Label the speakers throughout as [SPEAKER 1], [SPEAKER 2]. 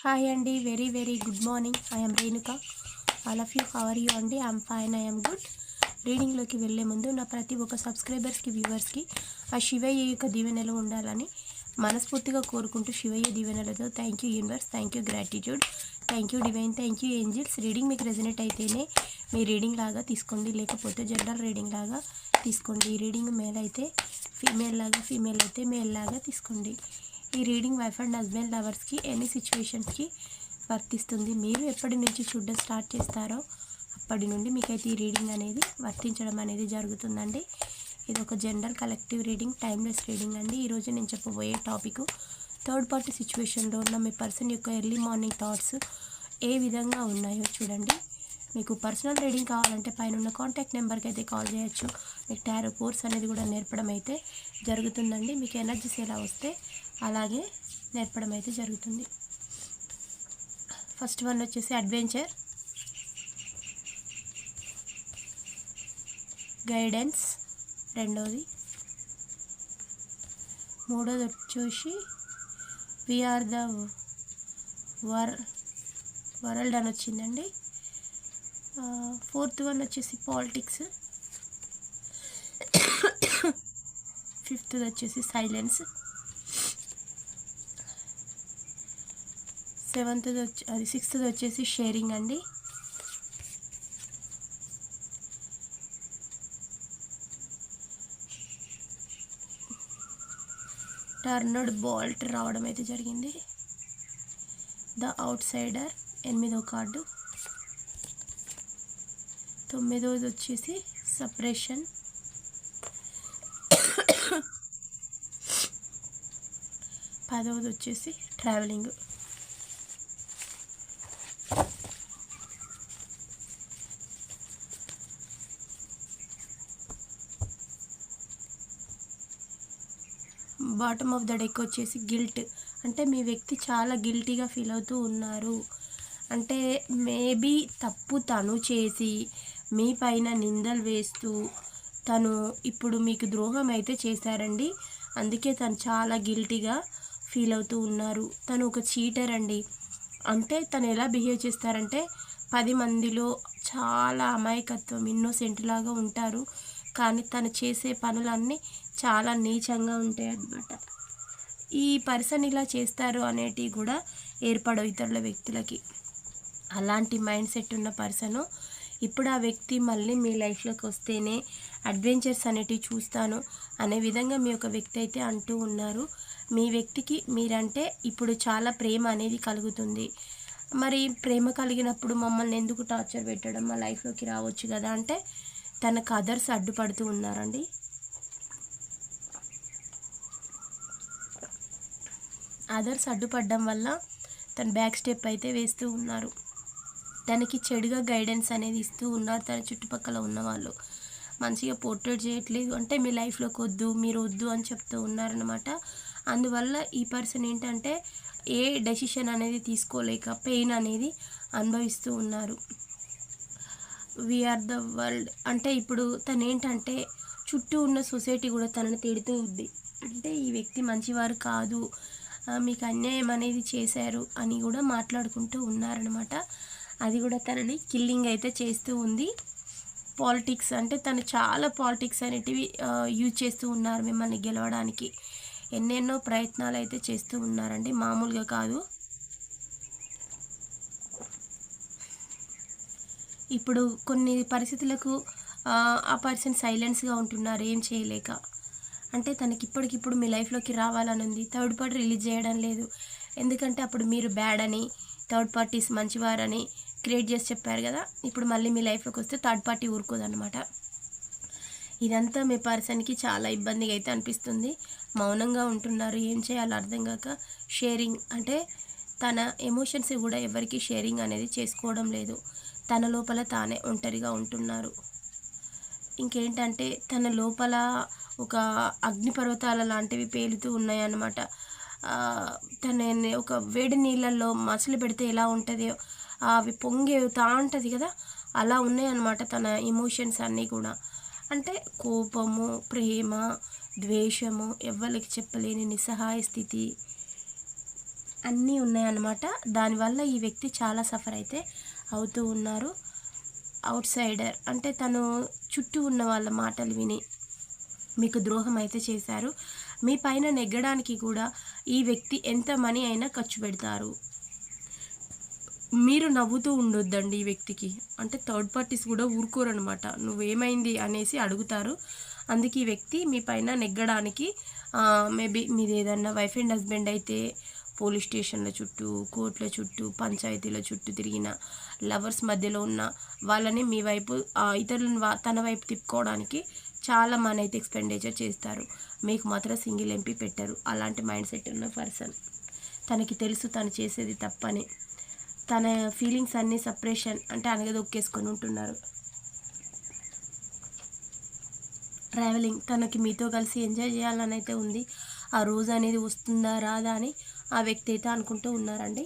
[SPEAKER 1] Hi అండి very very good morning I'm Renuka all of you how are you అండి I'm fine I'm good రీడింగ్లోకి వెళ్ళే ముందు నా ప్రతి ఒక్క సబ్స్క్రైబర్స్కి వ్యూవర్స్కి ఆ శివయ్య యొక్క దీవెనలు ఉండాలని మనస్ఫూర్తిగా కోరుకుంటూ శివయ్య దీవెనలతో thank you universe thank you gratitude thank you divine thank you angels reading మీకు రెజనేట్ అయితేనే మీ రీడింగ్ లాగా తీసుకోండి. లేకపోతే జనరల్ రీడింగ్ లాగా తీసుకోండి. ఈ రీడింగ్ మేల్ అయితే ఫీమేల్ లాగా ఫీమేల్ అయితే మేల్ లాగా తీసుకోండి. ఈ రీడింగ్ వైఫ్ అండ్ హస్బెండ్ లవర్స్కి ఎనీ సిచ్యువేషన్స్కి వర్తిస్తుంది. మీరు ఎప్పటి నుంచి చూడడం స్టార్ట్ చేస్తారో అప్పటి నుండి మీకైతే ఈ రీడింగ్ అనేది వర్తించడం అనేది జరుగుతుందండి. ఇది ఒక general collective reading timeless reading అండి. ఈరోజు నేను చెప్పబోయే టాపిక్ థర్డ్ పార్టీ సిచ్యువేషన్లో ఉన్న మీ పర్సన్ యొక్క ఎర్లీ మార్నింగ్ థాట్స్ ఏ విధంగా ఉన్నాయో చూడండి. మీకు పర్సనల్ రీడింగ్ కావాలంటే పైన ఉన్న కాంటాక్ట్ నెంబర్కి అయితే కాల్ చేయొచ్చు. మీకు టారో కోర్స్ అనేది కూడా నేర్పడం అయితే జరుగుతుందండి. మీకు ఎనర్జీస్ ఎలా వస్తే అలాగే నేర్పడం అయితే జరుగుతుంది. ఫస్ట్ వన్ వచ్చేసి అడ్వెంచర్ గైడెన్స్ రెండోది. మూడోది వచ్చేసి వీఆర్ ద వర్ వరల్డ్ అని వచ్చిందండి. ఫోర్త్ వన్ వచ్చేసి పాలిటిక్స్. ఫిఫ్త్ వచ్చేసి సైలెన్స్. సెవెంత్ వచ్చి అది సిక్స్త్ వచ్చేసి షేరింగ్ అండి. టర్నడ్ బాల్ట్ రావడం అయితే జరిగింది. ద అవుట్ సైడర్ ఎనిమిదో కార్డు. తొమ్మిదోది వచ్చేసి సపరేషన్. పదవది వచ్చేసి travelling. Bottom of the deck వచ్చేసి గిల్ట్ అంటే మీ వ్యక్తి చాలా గిల్టీగా ఫీల్ అవుతూ ఉన్నారు. అంటే మేబీ తప్పు తను చేసి మీ పైన నిందలు వేస్తూ తను ఇప్పుడు మీకు ద్రోహం అయితే చేశారండి. అందుకే తను చాలా గిల్టీగా ఫీల్ అవుతూ ఉన్నారు. తను ఒక చీటర్ అండి. అంటే తను ఎలా బిహేవ్ చేస్తారంటే పది మందిలో చాలా అమాయకత్వం ఇన్నోసెంట్ లాగా ఉంటారు. కానీ తను చేసే పనులన్నీ చాలా నీచంగా ఉంటాయి అన్నమాట. ఈ పర్సన్ ఇలా చేస్తారు అనేటివి కూడా ఏర్పడవు ఇతరుల వ్యక్తులకి. అలాంటి మైండ్ సెట్ ఉన్న పర్సను ఇప్పుడు ఆ వ్యక్తి మళ్ళీ మీ లైఫ్లోకి వస్తేనే అడ్వెంచర్స్ అనేటివి చూస్తాను అనే విధంగా మీ యొక్క వ్యక్తి అయితే అంటూ ఉన్నారు. మీ వ్యక్తికి మీరంటే ఇప్పుడు చాలా ప్రేమ అనేది కలుగుతుంది. మరి ప్రేమ కలిగినప్పుడు మమ్మల్ని ఎందుకు టార్చర్ పెట్టడం? మా లైఫ్లోకి రావచ్చు కదా అంటే తనకు అదర్స్ అడ్డుపడుతూ ఉన్నారండి. అదర్స్ అడ్డుపడడం వల్ల తను బ్యాక్ స్టెప్ అయితే వేస్తూ ఉన్నారు. తనకి చెడుగా గైడెన్స్ అనేది ఇస్తూ ఉన్నారు తన చుట్టుపక్కల ఉన్న వాళ్ళు మంచిగా పోర్ట్రేట్ చేయట్లేదు. అంటే మీ లైఫ్లోకి వద్దు మీరు వద్దు అని చెప్తూ ఉన్నారనమాట అందువల్ల ఈ పర్సన్ ఏంటంటే ఏ డెసిషన్ అనేది తీసుకోలేక పెయిన్ అనేది అనుభవిస్తూ ఉన్నారు. వీఆర్ ద వరల్డ్ అంటే ఇప్పుడు తను ఏంటంటే చుట్టూ ఉన్న సొసైటీ కూడా తనని తిడుతూ ఉంది. అంటే ఈ వ్యక్తి మంచివారు కాదు మీకు అన్యాయం అనేది చేశారు అని కూడా మాట్లాడుకుంటూ ఉన్నారనమాట అది కూడా తనని కిల్లింగ్ అయితే చేస్తూ ఉంది. పాలిటిక్స్ అంటే తను చాలా పాలిటిక్స్ అనేటివి యూజ్ చేస్తూ ఉన్నారు మిమ్మల్ని గెలవడానికి. ఎన్నెన్నో ప్రయత్నాలు అయితే చేస్తూ ఉన్నారండి. మామూలుగా కాదు. ఇప్పుడు కొన్ని పరిస్థితులకు ఆ, పర్సన్ సైలెన్స్గా ఉంటున్నారు ఏం చేయలేక. అంటే తనకి ఇప్పటికిప్పుడు మీ లైఫ్లోకి రావాలని ఉంది థర్డ్ పార్టీ రిలీజ్ చేయడం లేదు. ఎందుకంటే అప్పుడు మీరు బ్యాడ్ అని థర్డ్ పార్టీస్ మంచివారని క్రియేట్ చేసి చెప్పారు కదా ఇప్పుడు మళ్ళీ మీ లైఫ్లోకి వస్తే థర్డ్ పార్టీ ఊరుకోదన్నమాట. ఇదంతా మీ పర్సన్కి చాలా ఇబ్బందిగా అయితే అనిపిస్తుంది. మౌనంగా ఉంటున్నారు ఏం చేయాలో అర్థం కాక షేరింగ్ అంటే తన ఎమోషన్స్ కూడా ఎవరికి షేరింగ్ అనేది చేసుకోవడం లేదు. తన లోపల తానే ఒంటరిగా ఉంటున్నారు. ఇంకేంటంటే తన లోపల ఒక అగ్నిపర్వతాల లాంటివి పేలుతూ ఉన్నాయన్నమాట. తనని తన ఒక వేడి నీళ్ళల్లో మసలు పెడితే ఎలా ఉంటుందో అవి పొంగే తా ఉంటుంది కదా అలా ఉన్నాయన్నమాట తన ఎమోషన్స్ అన్నీ కూడా. అంటే కోపము ప్రేమ ద్వేషము ఎవ్వరికి చెప్పలేని నిస్సహాయ స్థితి అన్నీ ఉన్నాయన్నమాట. దానివల్ల ఈ వ్యక్తి చాలా సఫర్ అయితే అవుతూ ఉన్నారు. అవుట్ సైడర్ అంటే తను చుట్టూ ఉన్న వాళ్ళ మాటలు విని మీకు ద్రోహం అయితే చేశారు. మీ పైన నెగ్గడానికి కూడా ఈ వ్యక్తి ఎంత మనీ అయినా ఖర్చు పెడతారు. మీరు నవ్వుతూ ఉండొద్దండి ఈ వ్యక్తికి. అంటే థర్డ్ పార్టీస్ కూడా ఊరుకోరనమాట నువ్వేమైంది అనేసి అడుగుతారు. అందుకే ఈ వ్యక్తి మీ పైన నెగ్గడానికి మేబీ మీది ఏదన్నా వైఫ్ అండ్ హస్బెండ్ అయితే పోలీస్ స్టేషన్ల చుట్టూ కోర్టుల చుట్టూ పంచాయతీల చుట్టూ తిరిగిన లవర్స్ మధ్యలో ఉన్న వాళ్ళని మీ వైపు ఇతరులను తన వైపు తిప్పుకోవడానికి చాలా మనీ అయితే ఎక్స్పెండిచర్ చేస్తారు. మీకు మాత్రం సింగిల్ ఎంపీ పెట్టరు. అలాంటి మైండ్ సెట్ ఉన్న పర్సన్. తనకి తెలుసు తను చేసేది తప్పని. తన ఫీలింగ్స్ అన్నీ సపరేషన్ అంటే అనగదొక్కేసుకొని ఉంటున్నారు. ట్రావెలింగ్ తనకి మీతో కలిసి ఎంజాయ్ చేయాలని అయితే ఉంది. ఆ రోజు అనేది వస్తుందా రాదా అని ఆ వ్యక్తి అయితే అనుకుంటూ ఉన్నారండి.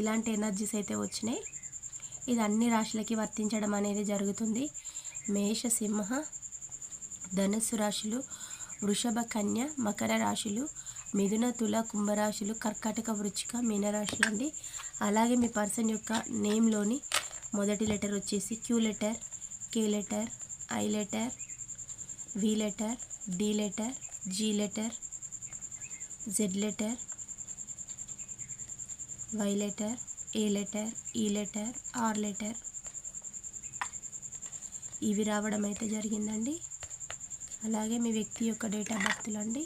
[SPEAKER 1] ఇలాంటి ఎనర్జీస్ అయితే వచ్చినాయి. ఇది అన్ని రాశులకి వర్తించడం అనేది జరుగుతుంది. మేష సింహ ధనుస్సు రాశులు వృషభ కన్య మకర రాశులు మిథున తుల కుంభరాశులు కర్కాటక వృచ్చిక మీనరాశులు అండి. అలాగే మీ పర్సన్ యొక్క నేమ్లోని మొదటి లెటర్ వచ్చేసి Q letter K letter I letter V letter D letter G letter Z letter Y letter A letter E letter R letter. ఇవి రావడం అయితే జరిగిందండి. అలాగే మీ వ్యక్తి యొక్క డేట్ ఆఫ్ బర్త్లు అండి.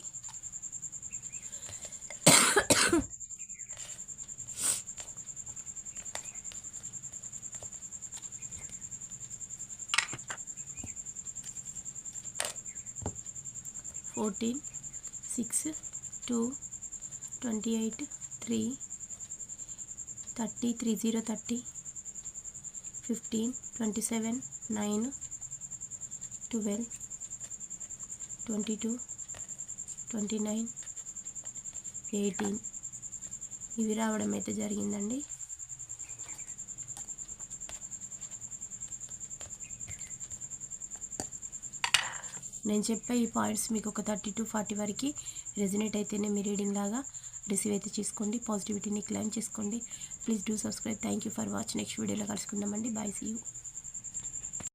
[SPEAKER 1] Fourteen six two twenty eight three thirty three zero thirty fifteen twenty seven nine twelve twenty two twenty nine eighteen. ఇవి రావడం అయితే జరిగిందండి. నేను చెప్పే ఈ పాయింట్స్ మీకు ఒక థర్టీ టు ఫార్టీ వరకు రెజినేట్ అయితేనే మీ రీడింగ్ లాగా రిసీవ్ అయితే చేసుకోండి. పాజిటివిటీని క్లైమ్ చేసుకోండి. Please do subscribe thank you for watch next వీడియోలో కలుసుకుందామండి. Bye see you